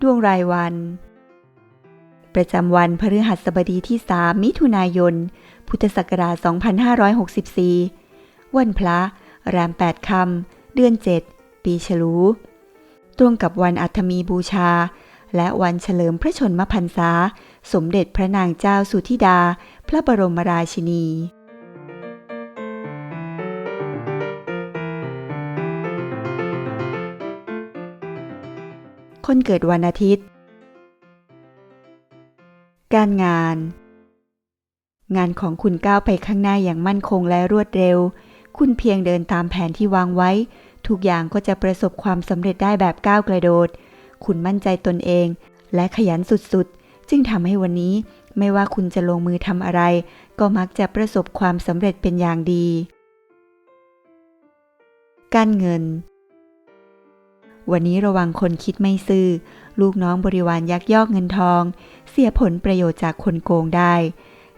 ดวงรายวัน ประจำวันพฤหัสบดีที่ 3 มิถุนายน พุทธศักราช 2564 วันพระแรม8คำเดือน 7 ปีฉลู ตรงกับวันอัฐมีบูชา และวันเฉลิมพระชนมพรรษา สมเด็จพระนางเจ้าสุธิดา พระบรมราชินี คนเกิดวันอาทิตย์ การงาน งานของคุณก้าวไปข้างหน้าอย่างมั่นคงและรวดเร็ว คุณเพียงเดินตามแผนที่วางไว้ ทุกอย่างก็จะประสบความสำเร็จได้แบบก้าวกระโดด คุณมั่นใจตนเอง และขยันสุดๆ จึงทำให้วันนี้ไม่ว่าคุณจะลงมือทำอะไร ก็มักจะประสบความสำเร็จเป็นอย่างดี การเงิน วันนี้ระวังคนคิดไม่ซื่อ ลูกน้องบริวารยักยอกเงินทอง เสียผลประโยชน์จากคนโกงได้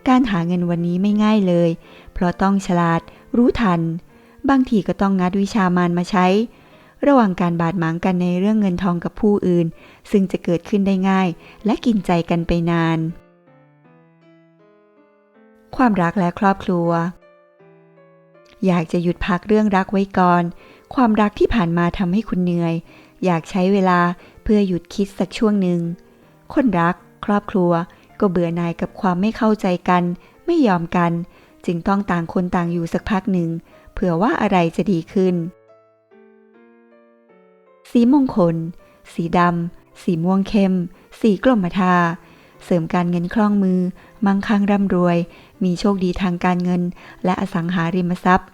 การหาเงินวันนี้ไม่ง่ายเลย เพราะต้องฉลาด รู้ทัน บางทีก็ต้องงัดวิชามานมาใช้ ระหว่างการบาดหมางกันในเรื่องเงินทองกับผู้อื่น ซึ่งจะเกิดขึ้นได้ง่าย และกินใจกันไปนาน ความรักและครอบครัว อยากจะหยุดพักเรื่องรักไว้ก่อนความรักที่ผ่านมาทำให้คุณเหนื่อย อยากใช้เวลาเพื่อหยุดคิดสักช่วงหนึ่ง คนรัก ครอบครัว ก็เบื่อหน่ายกับความไม่เข้าใจกัน ไม่ยอมกัน จึงต้องต่างคนต่างอยู่สักพักหนึ่ง เผื่อว่าอะไรจะดีขึ้น สีมงคล สีดำ สีม่วงเข้ม สีกรมทา เสริมการเงินคล่องมือ มั่งคั่งร่ำรวย มีโชคดีทางการเงิน และอสังหาริมทรัพย์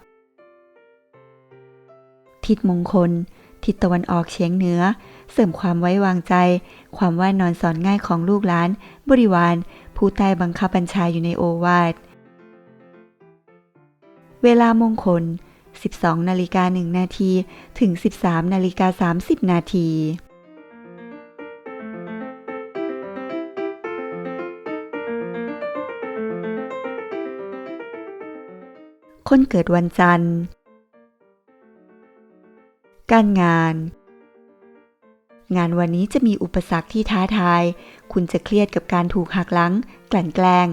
ทิศมงคล ทิศตะวันออกเฉียงเหนือ เสริมความไว้วางใจ ความว่านอนสอนง่ายของลูกหลาน บริวาร ผู้ใต้บังคับบัญชาอยู่ในโอวาท เวลามงคล 12 นาฬิกา 1 นาที ถึง 13 นาฬิกา 30 นาทีคนเกิดวันจันทร์ การงาน งานวันนี้จะมีอุปสรรคที่ท้าทาย คุณจะเครียดกับการถูกหักหลัง กลั่นแกล้ง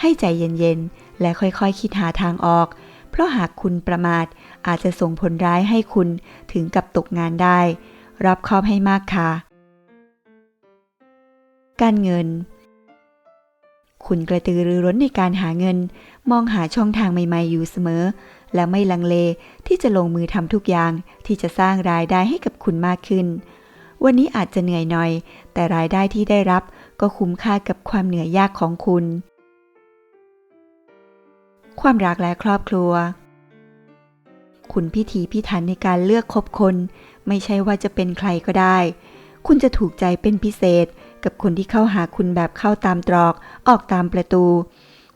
ให้ใจเย็นๆ และค่อยๆคคิดหาทางออก เพราะหากคุณประมาทอาจจะส่งผลร้ายให้คุณถึงกับตกงานได้ รับคอบให้มากค่ะ การเงิน คุณกระตือรือร้นในการหาเงิน มองหาช่องทางใหม่ๆ อยู่เสมอ และไม่ลังเลที่จะลงมือทำทุกอย่างที่จะสร้างรายได้ให้กับคุณมากขึ้น วันนี้อาจจะเหนื่อยหน่อย แต่รายได้ที่ได้รับก็คุ้มค่ากับความเหนื่อยยากของคุณ ความรักและครอบครัว คุณพิถีพิถันในการเลือกคบคน ไม่ใช่ว่าจะเป็นใครก็ได้ คุณจะถูกใจเป็นพิเศษกับคนที่เข้าหาคุณแบบเข้าตามตรอก ออกตามประตู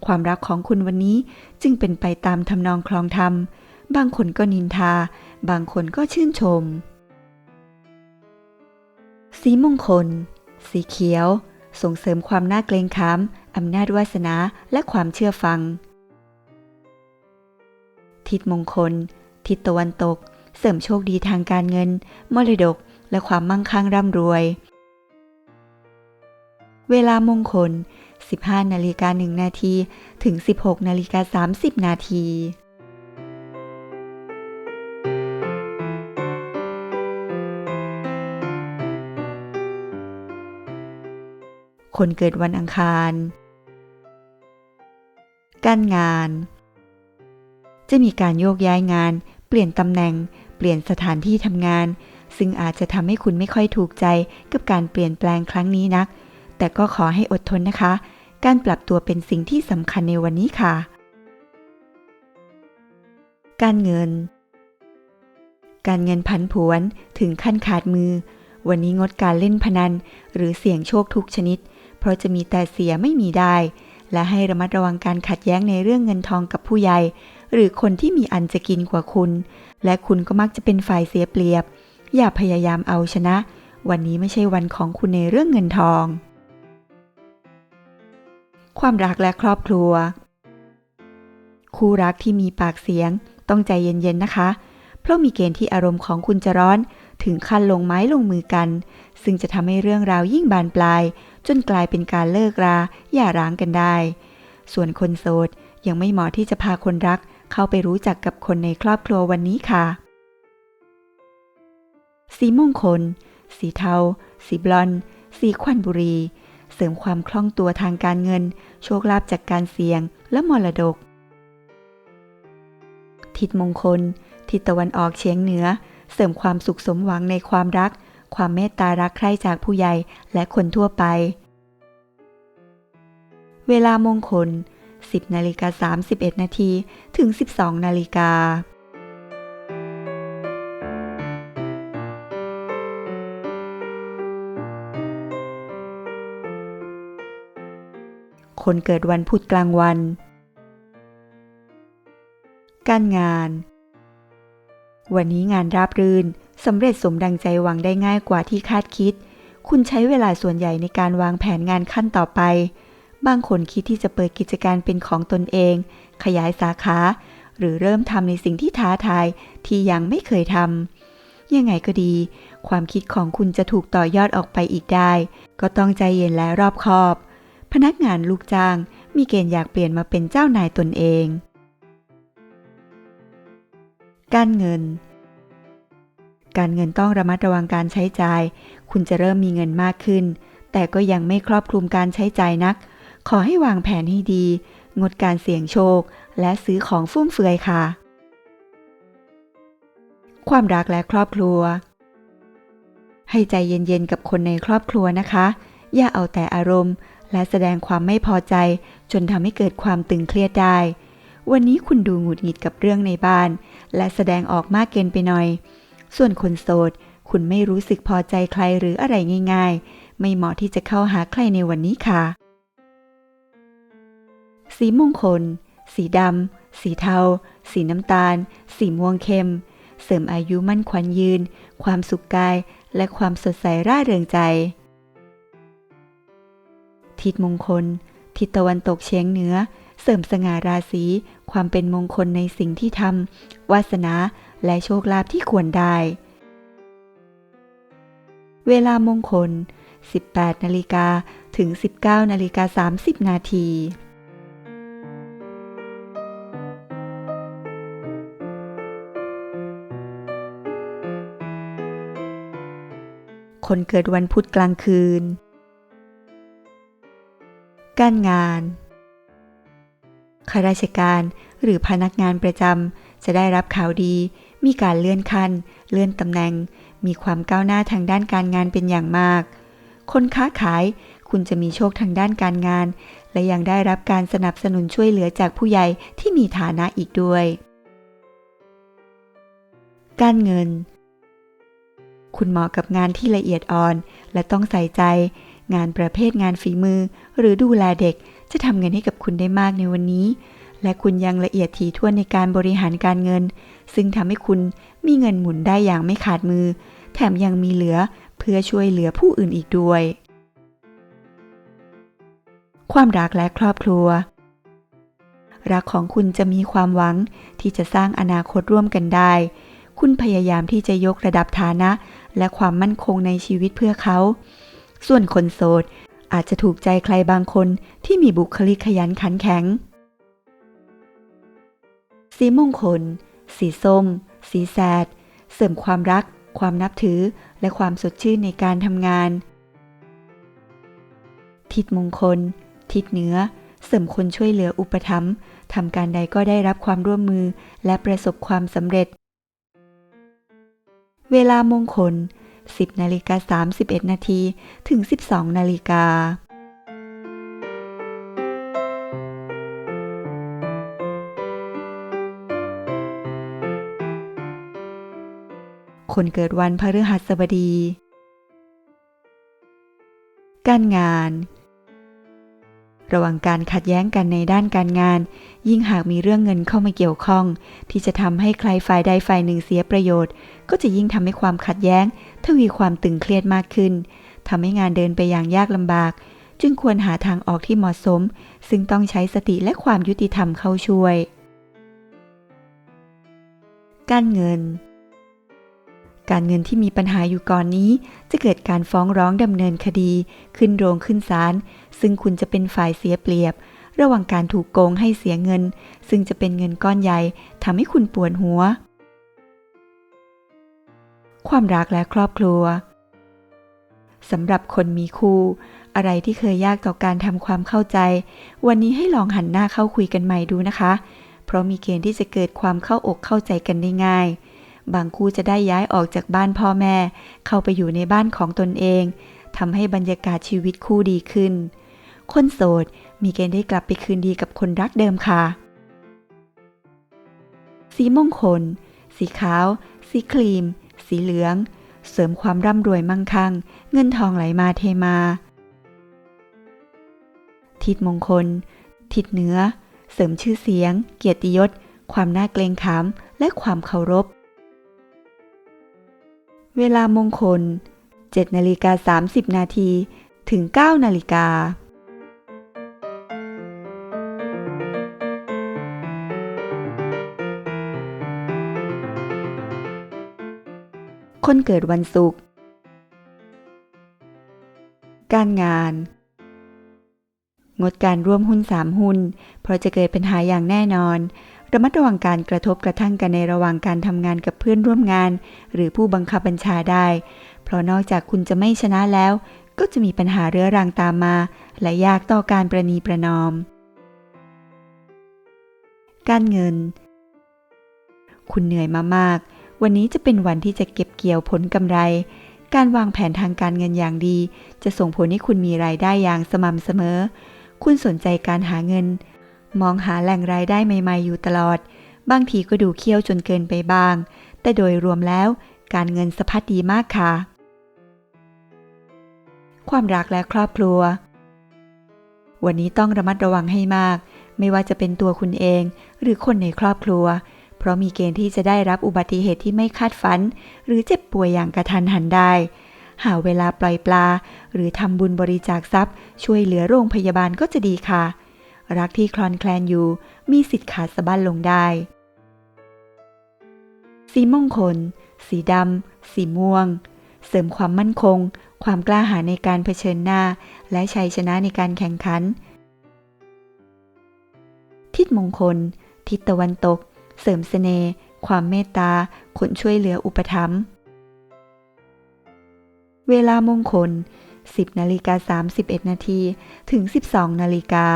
ความรักของคุณวันนี้จึงเป็นไปตามทำนองคลองธรรม บางคนก็นินทา บางคนก็ชื่นชม สีมงคล สีเขียว ส่งเสริมความน่าเกรงขามอำนาจวาสนาและความเชื่อฟัง ทิศมงคล ทิศตะวันตก เสริมโชคดีทางการเงิน มรดก และความมั่งคั่งร่ำรวย เวลามงคล 15นาฬิกา1นาทีถึง 16นาฬิกา30นาทีคนเกิดวันอังคาร การงาน จะมีการโยกย้ายงาน เปลี่ยนตำแหน่ง เปลี่ยนสถานที่ทำงาน ซึ่งอาจจะทำให้คุณไม่ค่อยถูกใจกับการเปลี่ยนแปลงครั้งนี้นัก แต่ก็ขอให้อดทนนะคะ การปรับตัวเป็นสิ่งที่สำคัญในวันนี้ค่ะ การเงิน การเงินพันผวนถึงขั้นขาดมือ วันนี้งดการเล่นพนัน หรือเสี่ยงโชคทุกชนิด เพราะจะมีแต่เสียไม่มีได้ และให้ระมัดระวังการขัดแย้งในเรื่องเงินทองกับผู้ใหญ่ หรือคนที่มีอันจะกินกว่าคุณ และคุณก็มักจะเป็นฝ่ายเสียเปรียบ อย่าพยายามเอาชนะวันนี้ไม่ใช่วันของคุณในเรื่องเงินทอง ความรักและครอบครัว คู่รักที่มีปากเสียงต้องใจเย็นๆนะคะ เพราะมีเกณฑ์ที่อารมณ์ของคุณจะร้อน ถึงขั้นลงไม้ลงมือกัน ซึ่งจะทำให้เรื่องราวยิ่งบานปลาย จนกลายเป็นการเลิกราอย่าร้างกันได้ ส่วนคนโสดยังไม่เหมาะที่จะพาคนรัก เข้าไปรู้จักกับคนในครอบครัววันนี้ค่ะ สีมงคล สีเทา สีบลอน สีควันบุรี เสริมความคล่องตัวทางการเงิน โชคลาภจากการเสี่ยง และมรดก ทิศมงคล ทิศตะวันออกเฉียงเหนือ เสริมความสุขสมหวังในความรัก ความเมตตารักใคร่จากผู้ใหญ่และคนทั่วไป เวลามงคล 10นาฬิกา31นาทีถึง 12นาฬิกา คนเกิดวันพุธกลางวัน การงาน วันนี้งานราบรื่นสำเร็จสมดังใจหวังได้ง่ายกว่าที่คาดคิด คุณใช้เวลาส่วนใหญ่ในการวางแผนงานขั้นต่อไป บางคนคิดที่จะเปิดกิจการเป็นของตนเอง ขยายสาขา หรือเริ่มทำในสิ่งที่ท้าทายที่ยังไม่เคยทำ ยังไงก็ดี ความคิดของคุณจะถูกต่อยอดออกไปอีกได้ ก็ต้องใจเย็นและรอบคอบ พนักงานลูกจ้างมีเกณฑ์อยากเปลี่ยนมาเป็นเจ้านายตนเอง การเงิน การเงินต้องระมัดระวังการใช้จ่าย คุณจะเริ่มมีเงินมากขึ้น แต่ก็ยังไม่ครอบคลุมการใช้จ่ายนัก ขอให้วางแผนให้ดี งดการเสี่ยงโชค และซื้อของฟุ่มเฟือยค่ะ ความรักและครอบครัว ให้ใจเย็นๆกับคนในครอบครัวนะคะ อย่าเอาแต่อารมณ์ และแสดงความไม่พอใจ จนทำให้เกิดความตึงเครียดได้ วันนี้คุณดูหงุดหงิดกับเรื่องในบ้าน และแสดงออกมากเกินไปหน่อย ส่วนคนโสด คุณไม่รู้สึกพอใจใครหรืออะไรง่าย ๆ ไม่เหมาะที่จะเข้าหาใครในวันนี้ค่ะ สีมงคล สีดำ สีเทา สีน้ำตาล สีม่วงเข้ม เสริมอายุมั่นขวัญยืน ความสุขกาย และความสดใสร่าเริงใจ ทิศมงคล ทิศตะวันตกเฉียงเหนือ เสริมสง่าราศี ความเป็นมงคลในสิ่งที่ทำวาสนาและโชคลาภที่ควรได้ เวลามงคล 18นาฬิกาถึง 19นาฬิกา30 นาทีคนเกิดวันพุธกลางคืน การงานข้าราชการหรือพนักงานประจำจะได้รับข่าวดี มีการเลื่อนขั้น เลื่อนตำแหน่ง มีความก้าวหน้าทางด้านการงานเป็นอย่างมาก คนค้าขายคุณจะมีโชคทางด้านการงาน และยังได้รับการสนับสนุนช่วยเหลือจากผู้ใหญ่ที่มีฐานะอีกด้วย การเงิน คุณเหมาะกับงานที่ละเอียดอ่อน และต้องใส่ใจ งานประเภทงานฝีมือ หรือดูแลเด็กจะทำเงินให้กับคุณได้มากในวันนี้ และคุณยังละเอียดถี่ถ้วนในการบริหารการเงิน ซึ่งทำให้คุณมีเงินหมุนได้อย่างไม่ขาดมือ แถมยังมีเหลือเพื่อช่วยเหลือผู้อื่นอีกด้วย ความรักและครอบครัว รักของคุณจะมีความหวังที่จะสร้างอนาคตร่วมกันได้ คุณพยายามที่จะยกระดับฐานะ และความมั่นคงในชีวิตเพื่อเขา ส่วนคนโสด อาจจะถูกใจใครบางคนที่มีบุคลิกขยันขันแข็ง สีมงคล สีส้ม สีแสด เสริมความรัก ความนับถือ และความสดชื่นในการทำงาน ทิศมงคล ทิศเหนือ เสริมคนช่วยเหลืออุปถัมภ์ทำการใดก็ได้รับความร่วมมือและประสบความสำเร็จ เวลามงคล 10นาฬิกา31นาทีถึง 12นาฬิกาคนเกิดวันพฤหัสบดี การงาน ระหว่างการขัดแย้งกันในด้านการงาน ยิ่งหากมีเรื่องเงินเข้ามาเกี่ยวข้อง ที่จะทำให้ใครฝ่ายใดฝ่ายหนึ่งเสียประโยชน์ ก็จะยิ่งทำให้ความขัดแย้ง ทวีความตึงเครียดมากขึ้นทำให้งานเดินไปอย่างยากลำบาก จึงควรหาทางออกที่เหมาะสม ซึ่งต้องใช้สติและความยุติธรรมเข้าช่วย การเงิน การเงินที่มีปัญหาอยู่ก่อนนี้ จะเกิดการฟ้องร้องดำเนินคดี ขึ้นโรงขึ้นศาลซึ่งคุณจะเป็นฝ่ายเสียเปรียบ ระหว่างการถูกโกงให้เสียเงิน ซึ่งจะเป็นเงินก้อนใหญ่ทำให้คุณปวดหัว ความรักและครอบครัวสำหรับคนมีคู่ อะไรที่เคยยากต่อการทำความเข้าใจ วันนี้ให้ลองหันหน้าเข้าคุยกันใหม่ดูนะคะ เพราะมีเกณฑ์ที่จะเกิดความเข้าอกเข้าใจกันได้ง่าย บางคู่จะได้ย้ายออกจากบ้านพ่อแม่ เข้าไปอยู่ในบ้านของตนเองทำให้บรรยากาศชีวิตคู่ดีขึ้น คนโสดมีเกณฑ์ได้กลับไปคืนดีกับคนรักเดิมค่ะ สีมงคล สีขาว สีครีม สีเหลือง เสริมความร่ำรวยมั่งคั่ง เงินทองไหลมาเทมา ทิศมงคล ทิศเหนือ เสริมชื่อเสียง เกียรติยศ ความน่าเกรงขาม และความเคารพ เวลามงคล 7นาฬิกา30 นาที ถึง 9 นาฬิกา คนเกิดวันศุกร์ การงาน งดการร่วมหุ้นสามหุ้น เพราะจะเกิดปัญหาอย่างแน่นอน ระมัดระวังการกระทบกระทั่งกันในระหว่างการทำงานกับเพื่อนร่วมงาน หรือผู้บังคับบัญชาได้ เพราะนอกจากคุณจะไม่ชนะแล้ว ก็จะมีปัญหาเรื้อรังตามมา และยากต่อการประนีประนอม การเงิน คุณเหนื่อยมามาก วันนี้จะเป็นวันที่จะเก็บเกี่ยวผลกำไรการวางแผนทางการเงินอย่างดี จะส่งผลให้คุณมีรายได้อย่างสม่ำเสมอ คุณสนใจการหาเงิน มองหาแหล่งรายได้ใหม่ ๆ อยู่ตลอด บางทีก็ดูเคี่ยวจนเกินไปบ้าง แต่โดยรวมแล้วการเงินสะพัดดีมากค่ะ ความรักและครอบครัว วันนี้ต้องระมัดระวังให้มาก ไม่ว่าจะเป็นตัวคุณเอง หรือคนในครอบครัว เพราะมีเกณฑ์ที่จะได้รับอุบัติเหตุที่ไม่คาดฝัน หรือเจ็บป่วยอย่างกระทันหันได้ หาเวลาปล่อยปลา หรือทำบุญบริจาคทรัพย์ ช่วยเหลือโรงพยาบาลก็จะดีค่ะ รักที่คลอนแคลนอยู่ มีสิทธิ์ขาดสะบั้นลงได้ สีมงคล สีดำ สีม่วง เสริมความมั่นคง ความกล้าหาญในการเผชิญหน้า และชัยชนะในการแข่งขัน ทิศมงคล ทิศตะวันตก เสริมเสน่ห์ความเมตตาคนช่วยเหลืออุปถัมภ์ เวลามงคล 10นาฬิกา31 นาทีถึง 12นาฬิกา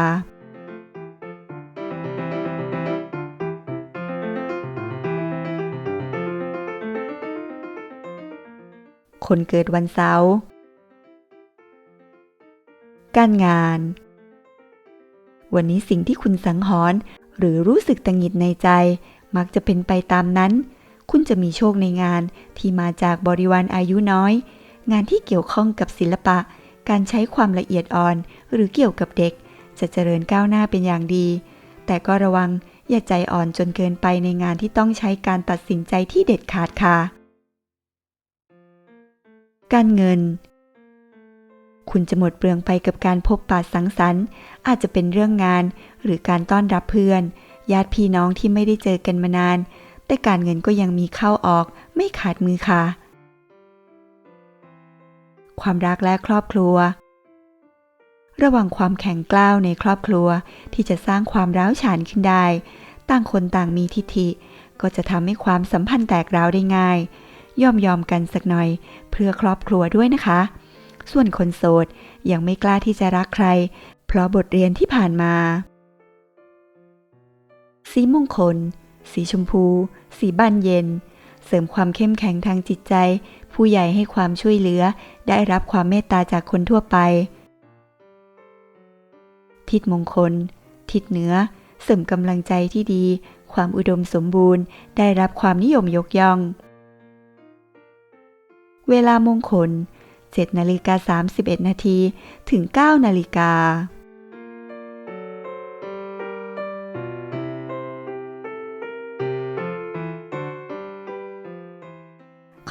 คนเกิดวันเสาร์ การงาน วันนี้สิ่งที่คุณสังหรณ์หรือรู้สึกตังหงิดในใจ มักจะเป็นไปตามนั้น คุณจะมีโชคในงานที่มาจากบริวารอายุน้อย งานที่เกี่ยวข้องกับศิลปะ การใช้ความละเอียดอ่อน หรือเกี่ยวกับเด็ก จะเจริญก้าวหน้าเป็นอย่างดี แต่ก็ระวังอย่าใจอ่อนจนเกินไปในงานที่ต้องใช้การตัดสินใจที่เด็ดขาดค่ะ การเงิน คุณจะหมดเปลืองไปกับการพบปะสังสรรค์ อาจจะเป็นเรื่องงาน หรือการต้อนรับเพื่อน ญาติพี่น้องที่ไม่ได้เจอกันมานาน แต่การเงินก็ยังมีเข้าออกไม่ขาดมือค่ะ ความรักและครอบครัว ระหว่างความแข็งกล้าวในครอบครัวที่จะสร้างความร้าวฉานขึ้นได้ ต่างคนต่างมีทิฐิ ก็จะทำให้ความสัมพันธ์แตกร้าวได้ง่าย ยอมยอมกันสักหน่อย เพื่อครอบครัวด้วยนะคะ ส่วนคนโสดยังไม่กล้าที่จะรักใคร เพราะบทเรียนที่ผ่านมา สีมงคล สีชมพู สีบานเย็นเสริมความเข้มแข็งทางจิตใจ ผู้ใหญ่ให้ความช่วยเหลือ ได้รับความเมตตาจากคนทั่วไป ทิศมงคล ทิศเหนือ เสริมกำลังใจที่ดี ความอุดมสมบูรณ์ ได้รับความนิยมยกย่อง เวลามงคล7นาฬิกา31นาทีถึง9นาฬิกา